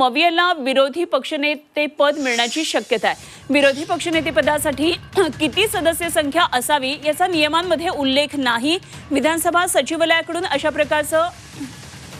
मवियलला विरोधी पक्षनेते पद मिळण्याची शक्यता आहे. विरोधी पक्षनेतेपदासाठी किती सदस्य संख्या असावी याचा नियमांमध्ये उल्लेख नाही. विधानसभा सचिवालयाकडून अशा प्रकारचं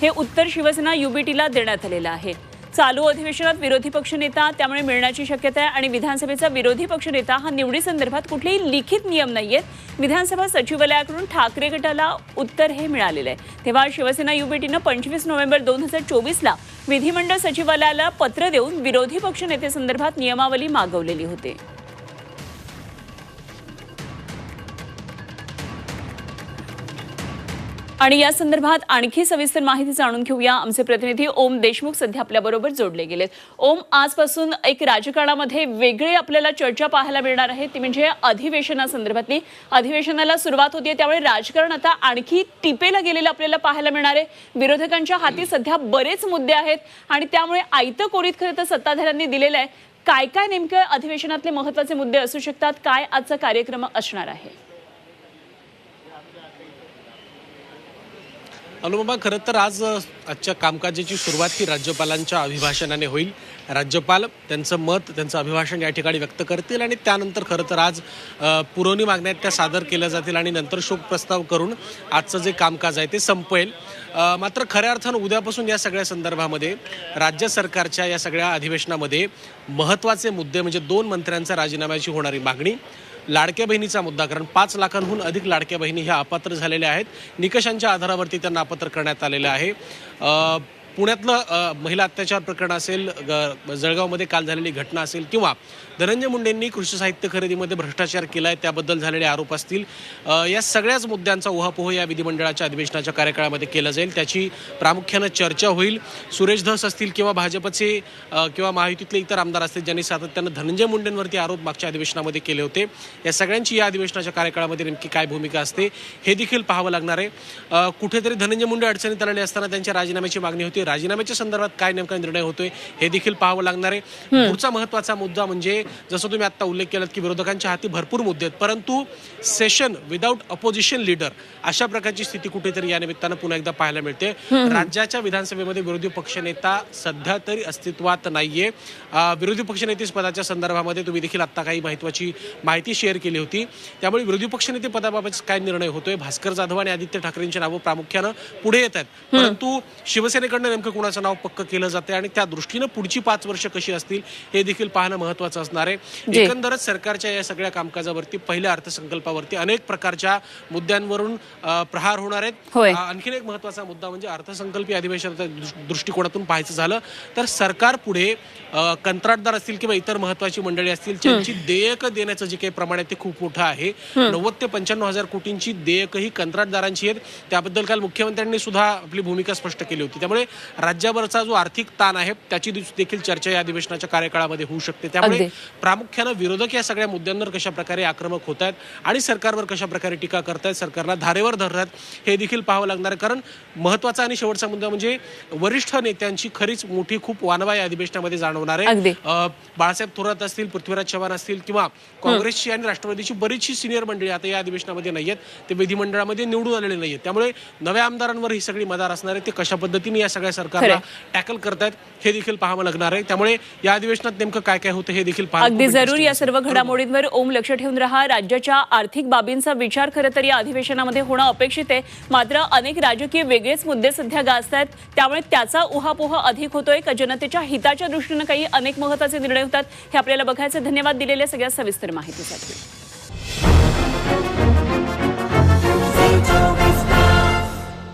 हे उत्तर शिवसेना युबीटीला देण्यात आलेलं आहे. चालू अधिवेशनात विरोधी पक्षनेता त्यामुळे मिळण्याची शक्यता आहे आणि विधानसभेचा विरोधी पक्षनेता हा निवडीसंदर्भात कुठलेही लिखित नियम नाही आहेत विधानसभा सचिवालयाकडून ठाकरे गटाला उत्तर हे मिळालेलं आहे. तेव्हा शिवसेना युबीटीनं पंचवीस नोव्हेंबर दोन हजार चोवीसला विधिमंडळ सचिवालयाला पत्र देऊन विरोधी पक्षनेतेसंदर्भात नियमावली मागवलेली होती. आणि या संदर्भात आणखी सविस्तर माहिती जाणून घेऊया. आमचे प्रतिनिधी ओम देशमुख सध्या आपल्याबरोबर जोडले गेलेत. ओम आजपासून एक राजकारणामध्ये वेगळी आपल्याला चर्चा पाहायला मिळणार आहे. ती म्हणजे अधिवेशनासंदर्भातली. अधिवेशनाला सुरुवात होती त्यामुळे राजकारण आता आणखी टिपेला गेलेलं आपल्याला पाहायला मिळणार आहे. विरोधकांच्या हाती सध्या बरेच मुद्दे आहेत आणि त्यामुळे आयतं कोरीत खरं तर सत्ताधाऱ्यांनी दिलेलं आहे. काय काय नेमकं अधिवेशनातले महत्त्वाचे मुद्दे असू शकतात? काय आजचा कार्यक्रम असणार आहे? अनुपमा खरं तर आज आजच्या कामकाजाची सुरुवात ही राज्यपालांच्या अभिभाषणाने होईल. राज्यपाल त्यांचं मत त्यांचं अभिभाषण या ठिकाणी व्यक्त करतील आणि त्यानंतर खरं तर आज पुरवणी मागण्या त्या सादर केल्या जातील आणि नंतर शोक प्रस्ताव करून आजचं जे कामकाज आहे ते संपवेल मात्र खऱ्या अर्थानं उद्यापासून या सगळ्या संदर्भामध्ये राज्य सरकारच्या या सगळ्या अधिवेशनामध्ये महत्त्वाचे मुद्दे म्हणजे दोन मंत्र्यांचा राजीनाम्याची होणारी मागणी लाडक्या बहिणीचा मुद्दा कारण पाच लाखांहून अधिक लाडक्या बहिणी ह्या अपात्र झालेल्या आहेत. निकषांच्या आधारावरती त्यांना अपात्र करण्यात आलेलं आहे. पुण्यातलं महिला अत्याचार प्रकरण असेल ग- जळगावमध्ये काल झालेली घटना असेल किंवा धनंजय मुंडेंनी कृषी साहित्य खरेदीमध्ये भ्रष्टाचार केला आहे त्याबद्दल झालेले आरोप असतील या सगळ्याच मुद्द्यांचा उहापोह या विधिमंडळाच्या अधिवेशनाच्या कार्यकाळामध्ये केला जाईल. त्याची प्रामुख्यानं चर्चा होईल. सुरेश धस असतील किंवा भाजपचे किंवा महायुतीतले इतर आमदार असतील ज्यांनी सातत्यानं धनंजय मुंडेंवरती आरोप मागच्या अधिवेशनामध्ये केले होते. या सगळ्यांची या अधिवेशनाच्या कार्यकाळामध्ये नेमकी काय भूमिका असते हे देखील पाहावं लागणार आहे. कुठेतरी धनंजय मुंडे अडचणीत आलेले असताना त्यांच्या राजीनाम्याची मागणी होती. राजीनाम्याच्या संदर्भात काय नेमका निर्णय होतोय हे देखील पाहावं लागणार आहे. पुढचा महत्त्वाचा मुद्दा म्हणजे जसं तुम्ही आता उल्लेख केलात की विरोधकांच्या हाती भरपूर मुद्दे आहेत परंतु सेशन विदाऊट अपोजिशन लीडर अशा प्रकारची स्थिती कुठेतरी या निमित्तानं पुन्हा एकदा पाहायला मिळते. राज्याच्या विधानसभेमध्ये विरोधी पक्षनेता सध्या तरी अस्तित्वात नाहीये. विरोधी पक्षनेते पदाच्या संदर्भामध्ये तुम्ही देखील आता काही महत्वाची माहिती शेअर केली होती. त्यामुळे विरोधी पक्षनेते पदाबाबत काय निर्णय होतोय? भास्कर जाधव आणि आदित्य ठाकरेंची नावं प्रामुख्यानं पुढे येत आहेत. परंतु शिवसेनेकडनं नेमकं कुणाचं नाव पक्क केलं जाते आणि त्या दृष्टीनं पुढची पाच वर्ष कशी असतील हे देखील पाहणं महत्वाचं असणार आहे. एकंदरच सरकारच्या या सगळ्या कामकाजावरती पहिल्या अर्थसंकल्पावरती अनेक प्रकारच्या मुद्द्यांवरून प्रहार होणार आहेत. आणखीन एक महत्त्वाचा मुद्दा म्हणजे अर्थसंकल्पीय अधिवेशनाच्या दृष- दृष्टिकोनातून पाहायचं झालं तर सरकार पुढे कंत्राटदार असतील किंवा इतर महत्वाची मंडळी असतील त्यांची देयक देण्याचं जे काही प्रमाण आहे ते खूप मोठं आहे. नव्वद ते पंच्याण्णव हजार कोटींची देयक ही कंत्राटदारांची आहेत. त्याबद्दल काल मुख्यमंत्र्यांनी सुद्धा आपली भूमिका स्पष्ट केली होती. त्यामुळे राज्यावरचा जो आर्थिक ताण आहे त्याची देखील चर्चा या अधिवेशनाच्या कार्यकाळामध्ये होऊ शकते. त्यामुळे. प्रामुख्यानं विरोधक या सगळ्या मुद्द्यांवर कशा प्रकारे आक्रमक होत आहेत आणि सरकारवर कशा प्रकारे टीका करतायत सरकारला धारेवर धरतात हे देखील पाहावं लागणार आहे. कारण महत्त्वाचा आणि शेवटचा मुद्दा म्हणजे वरिष्ठ नेत्यांची खरीच मोठी खूप वानवा या अधिवेशनामध्ये जाणवणार. आहे. बाळासाहेब थोरात असतील पृथ्वीराज चव्हाण असतील किंवा काँग्रेसची आणि राष्ट्रवादीची बरीचशी सिनियर मंडळी आता या अधिवेशनामध्ये नाहीयेत ते विधिमंडळामध्ये निवडून आलेले नाहीयेत त्यामुळे नव्या आमदारांवर ही सगळी मदार असणार आहे. ते कशा पद्धतीने या सगळ्या सरकारला टॅकल करतायत हे देखील पाहावं लागणार आहे. त्यामुळे या अधिवेशनात नेमकं काय काय होतं हे देखील अगदी जरूर या. सर्व घडामोडींवर ओम लक्ष ठेवून राहा. राज्याच्या आर्थिक बाबींचा विचार खरं तर या अधिवेशनामध्ये होणं अपेक्षित आहे. मात्र अनेक राजकीय वेगळेच मुद्दे सध्या गाजत आहेत त्यामुळे त्याचा उहापोह अधिक होतोय. का जनतेच्या हिताच्या दृष्टीनं काही अनेक महत्त्वाचे निर्णय होतात. हे आपल्याला बघायचे. धन्यवाद दिलेल्या सगळ्या सविस्तर माहितीसाठी.